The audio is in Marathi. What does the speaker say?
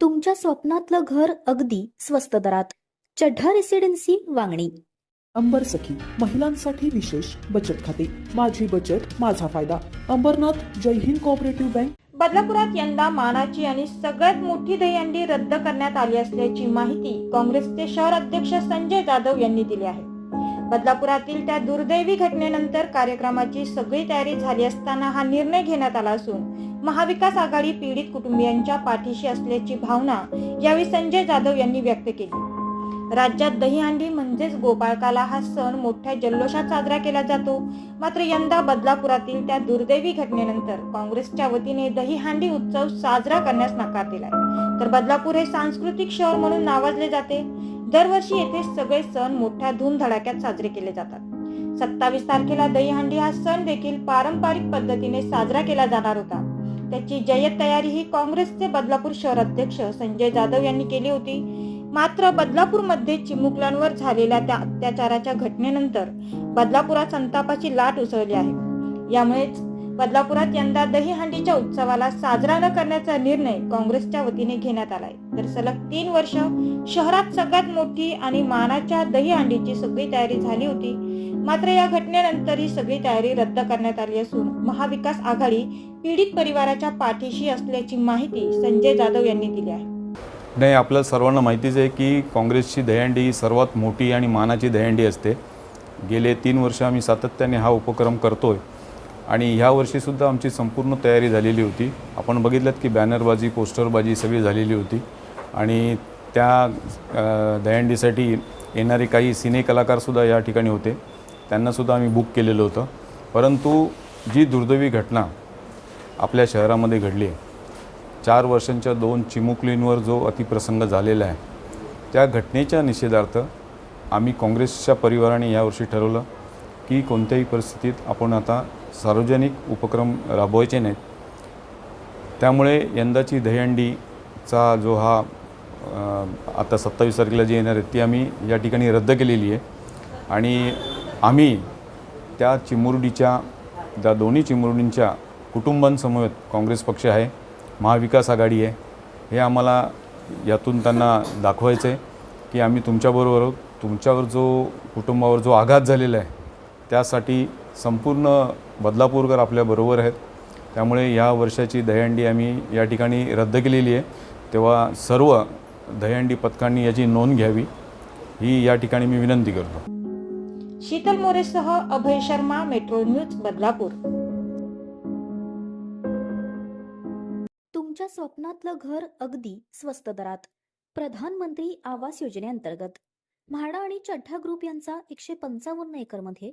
तुमच्या स्वप्नातलं घर अगदी स्वस्त दरात. चढ्ढा रेसिडेन्सी वांगणी. अंबर सखी महिलांसाठी विशेष बचत खाते. माझी बचत माझा फायदा. Ambernath Jai Hind cooperative bank. बदलापुरात यंदा मानाची आणि सगळ्यात मोठी दहीहंडी रद्द करण्यात आली असल्याची माहिती काँग्रेसचे शहर अध्यक्ष संजय जाधव यांनी दिली आहे. बदलापुरातील त्या दुर्दैवी घटनेनंतर कार्यक्रमाची सगळी तयारी झाली असताना हा निर्णय घेण्यात आला असून महाविकास आघाडी पीडित कुटुंबियांच्या पाठीशी असल्याची भावना यावेळी संजय जाधव यांनी व्यक्त केली. राज्यात दहीहंडी म्हणजेच गोपाळकाला हा सण मोठ्या जल्लोषात साजरा केला जातो. मात्र यंदा बदलापुरातील त्या दुर्दैवी घटनेनंतर काँग्रेसच्या वतीने दहीहंडी उत्सव साजरा करण्यास नकार दिलाय. तर बदलापूर हे सांस्कृतिक शहर म्हणून नावाजले जाते. दरवर्षी येथे सगळे सण मोठ्या धूमधडाक्यात साजरे केले जातात. सत्तावीस तारखेला दहीहंडी हा सण देखील पारंपरिक पद्धतीने साजरा केला जाणार होता. त्याची जय्यत तयारी ही काँग्रेसचे बदलापूर शहर अध्यक्ष संजय जाधव यांनी केली होती. मात्र बदलापूरमध्ये चिमुकल्यांवर झालेल्या त्या अत्याचाराच्या घटनेनंतर बदलापुरात संतापाची लाट उसळली आहे. यामुळेच बदलापुरात यंदा दहीहंडीच्या उत्सवाला साजरा न करण्याचा निर्णय काँग्रेसच्या वतीने घेण्यात आलाय. तर सलग तीन वर्ष शहरात सगळ्यात मोठी आणि मानाच्या दहीहंडीची सगळी तयारी झाली होती. मात्र या घटनेनंतर ही सगळी तयारी रद्द करण्यात आली असून महाविकास आघाडी पीडित परिवाराच्या पाठीशी असल्याची माहिती संजय जाधव यांनी दिली आहे. नाही आपल्या सर्वांना माहितीच आहे की काँग्रेसची दहीहंडी ही सर्वात मोठी आणि मानाची दहीहंडी असते. गेले तीन वर्ष आम्ही सातत्याने हा उपक्रम करतो आहे आणि ह्या वर्षीसुद्धा आमची संपूर्ण तयारी झालेली होती. आपण बघितलं की बॅनरबाजी पोस्टरबाजी सगळी झालेली होती. आणि त्या दहंडीसाठी दहीहंडीसाठी येणारे काही सिने कलाकारसुद्धा या ठिकाणी होते. त्यांनासुद्धा आम्ही बुक केलेलं होतं. परंतु जी दुर्दैवी घटना आपल्या शहरामध्ये घडली आहे चार वर्षांच्या दोन चिमुकलींवर जो अतिप्रसंग झालेला आहे त्या घटनेच्या निषेधार्थ आम्ही काँग्रेसच्या परिवाराने यावर्षी ठरवलं की कोणत्याही परिस्थितीत आपण आता सार्वजनिक उपक्रम राबवायचे नाहीत. त्यामुळे यंदाची दहीहंडीचा जो हा आता सत्तावीस तारखेला जी येणार आहे ती आम्ही या ठिकाणी रद्द केलेली आहे. आणि आम्ही त्या चिमुरडीच्या त्या दोन्ही चिमुरडींच्या कुटुंबांसमवेत काँग्रेस पक्ष आहे महाविकास आघाडी आहे हे आम्हाला यातून त्यांना दाखवायचं आहे की आम्ही तुमच्याबरोबर आहोत. तुमच्यावर जो कुटुंबावर जो आघात झालेला आहे त्यासाठी संपूर्ण बदलापूरकर आपल्याबरोबर आहेत. त्यामुळे या वर्षाची दहीहंडी आम्ही या ठिकाणी रद्द केलेली आहे. तेव्हा सर्व दहीहंडी पथकांनी याची नोंद घ्यावी. ही या ठिकाणी मी विनंती करतो. शीतल मोरेसह अभय शर्मा मेट्रो न्यूज बदलापूर. तुमच्या स्वप्नातलं घर अगदी स्वस्त दरात. प्रधानमंत्री आवास योजनेअंतर्गत. म्हाडा आणि चड्ढा ग्रुप यांचा एकशे पंचावन्न एकरमध्ये